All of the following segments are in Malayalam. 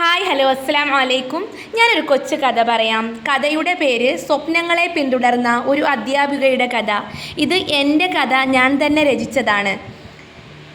ഹായ് ഹലോ അസ്സലാം വലൈക്കും ഞാനൊരു കൊച്ചു കഥ പറയാം. കഥയുടെ പേര് സ്വപ്നങ്ങളെ പിന്തുടർന്ന ഒരു അധ്യാപികയുടെ കഥ. ഇത് എന്റെ കഥ ഞാൻ തന്നെ രചിച്ചതാണ്.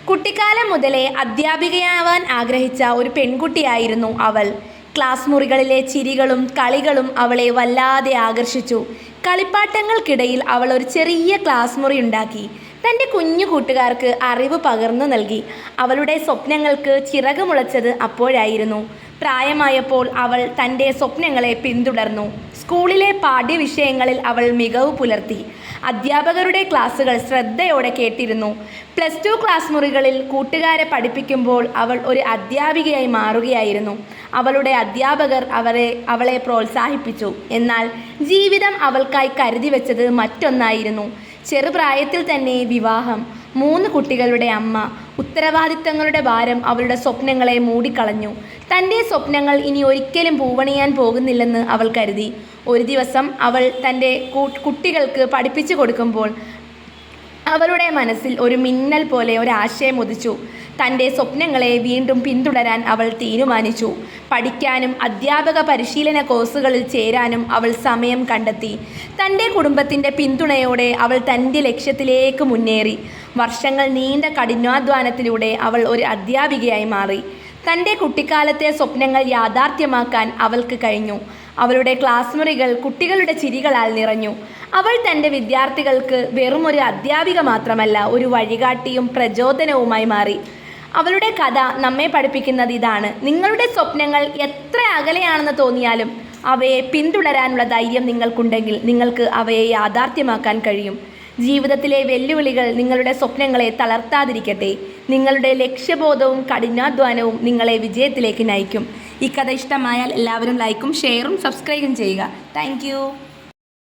കുട്ടിക്കാലം മുതലേ അധ്യാപികയാവാൻ ആഗ്രഹിച്ച ഒരു പെൺകുട്ടിയായിരുന്നു അവൾ. ക്ലാസ് മുറികളിലെ ചിരികളും കളികളും അവളെ വല്ലാതെ ആകർഷിച്ചു. കളിപ്പാട്ടങ്ങൾക്കിടയിൽ അവൾ ഒരു ചെറിയ ക്ലാസ് മുറി ഉണ്ടാക്കി. തന്റെ കുഞ്ഞു കൂട്ടുകാർക്ക് അറിവ് പകർന്നു നൽകി. അവളുടെ സ്വപ്നങ്ങൾക്ക് ചിറകുമുളച്ചത് അപ്പോഴായിരുന്നു. പ്രായമായപ്പോൾ അവൾ തന്റെ സ്വപ്നങ്ങളെ പിന്തുടർന്നു. സ്കൂളിലെ പാഠ്യവിഷയങ്ങളിൽ അവൾ മികവ് പുലർത്തി. അധ്യാപകരുടെ ക്ലാസ്സുകൾ ശ്രദ്ധയോടെ കേട്ടിരുന്നു. പ്ലസ് ടു ക്ലാസ് മുറികളിൽ കൂട്ടുകാരെ പഠിപ്പിക്കുമ്പോൾ അവൾ ഒരു അധ്യാപികയായി മാറുകയായിരുന്നു. അവളുടെ അധ്യാപകർ അവരെ അവളെ പ്രോത്സാഹിപ്പിച്ചു. എന്നാൽ ജീവിതം അവൾക്കായി കരുതി വെച്ചത് മറ്റൊന്നായിരുന്നു. ചെറുപ്രായത്തിൽ തന്നെ വിവാഹം. മൂന്ന് കുട്ടികളുടെ അമ്മ ഉത്തരവാദിത്തങ്ങളുടെ ഭാരം അവളുടെ സ്വപ്നങ്ങളെ മൂടിക്കളഞ്ഞു. തന്റെ സ്വപ്നങ്ങൾ ഇനി ഒരിക്കലും പൂവണിയാൻ പോകുന്നില്ലെന്ന് അവൾ കരുതി. ഒരു ദിവസം അവൾ തന്റെ കുട്ടികൾക്ക് പഠിപ്പിച്ചു കൊടുക്കുമ്പോൾ അവരുടെ മനസ്സിൽ ഒരു മിന്നൽ പോലെ ഒരാശയം ഉദിച്ചു. തന്റെ സ്വപ്നങ്ങളെ വീണ്ടും പിന്തുടരാൻ അവൾ തീരുമാനിച്ചു. പഠിക്കാനും അധ്യാപക പരിശീലന കോഴ്സുകളിൽ ചേരാനും അവൾ സമയം കണ്ടെത്തി. തന്റെ കുടുംബത്തിന്റെ പിന്തുണയോടെ അവൾ തന്റെ ലക്ഷ്യത്തിലേക്ക് മുന്നേറി. വർഷങ്ങൾ നീണ്ട കഠിനാധ്വാനത്തിലൂടെ അവൾ ഒരു അധ്യാപികയായി മാറി. തന്റെ കുട്ടിക്കാലത്തെ സ്വപ്നങ്ങൾ യാഥാർത്ഥ്യമാക്കാൻ അവൾക്ക് കഴിഞ്ഞു. അവളുടെ ക്ലാസ് മുറികൾ കുട്ടികളുടെ ചിരികളാൽ നിറഞ്ഞു. അവൾ തന്റെ വിദ്യാർത്ഥികൾക്ക് വെറും ഒരു അധ്യാപിക മാത്രമല്ല ഒരു വഴികാട്ടിയും പ്രചോദനവുമായി മാറി. അവളുടെ കഥ നമ്മെ പഠിപ്പിക്കുന്നത് ഇതാണ്. നിങ്ങളുടെ സ്വപ്നങ്ങൾ എത്ര അകലെയാണെന്ന് തോന്നിയാലും അവയെ പിന്തുടരാനുള്ള ധൈര്യം നിങ്ങൾക്കുണ്ടെങ്കിൽ നിങ്ങൾക്ക് അവയെ യാഥാർത്ഥ്യമാക്കാൻ കഴിയും. ജീവിതത്തിലെ വെല്ലുവിളികൾ നിങ്ങളുടെ സ്വപ്നങ്ങളെ തളർത്താതിരിക്കട്ടെ. നിങ്ങളുടെ ലക്ഷ്യബോധവും കഠിനാധ്വാനവും നിങ്ങളെ വിജയത്തിലേക്ക് നയിക്കും. ഈ കഥ ഇഷ്ടമായാൽ എല്ലാവരും ലൈക്കും ഷെയറും സബ്സ്ക്രൈബും ചെയ്യുക. താങ്ക്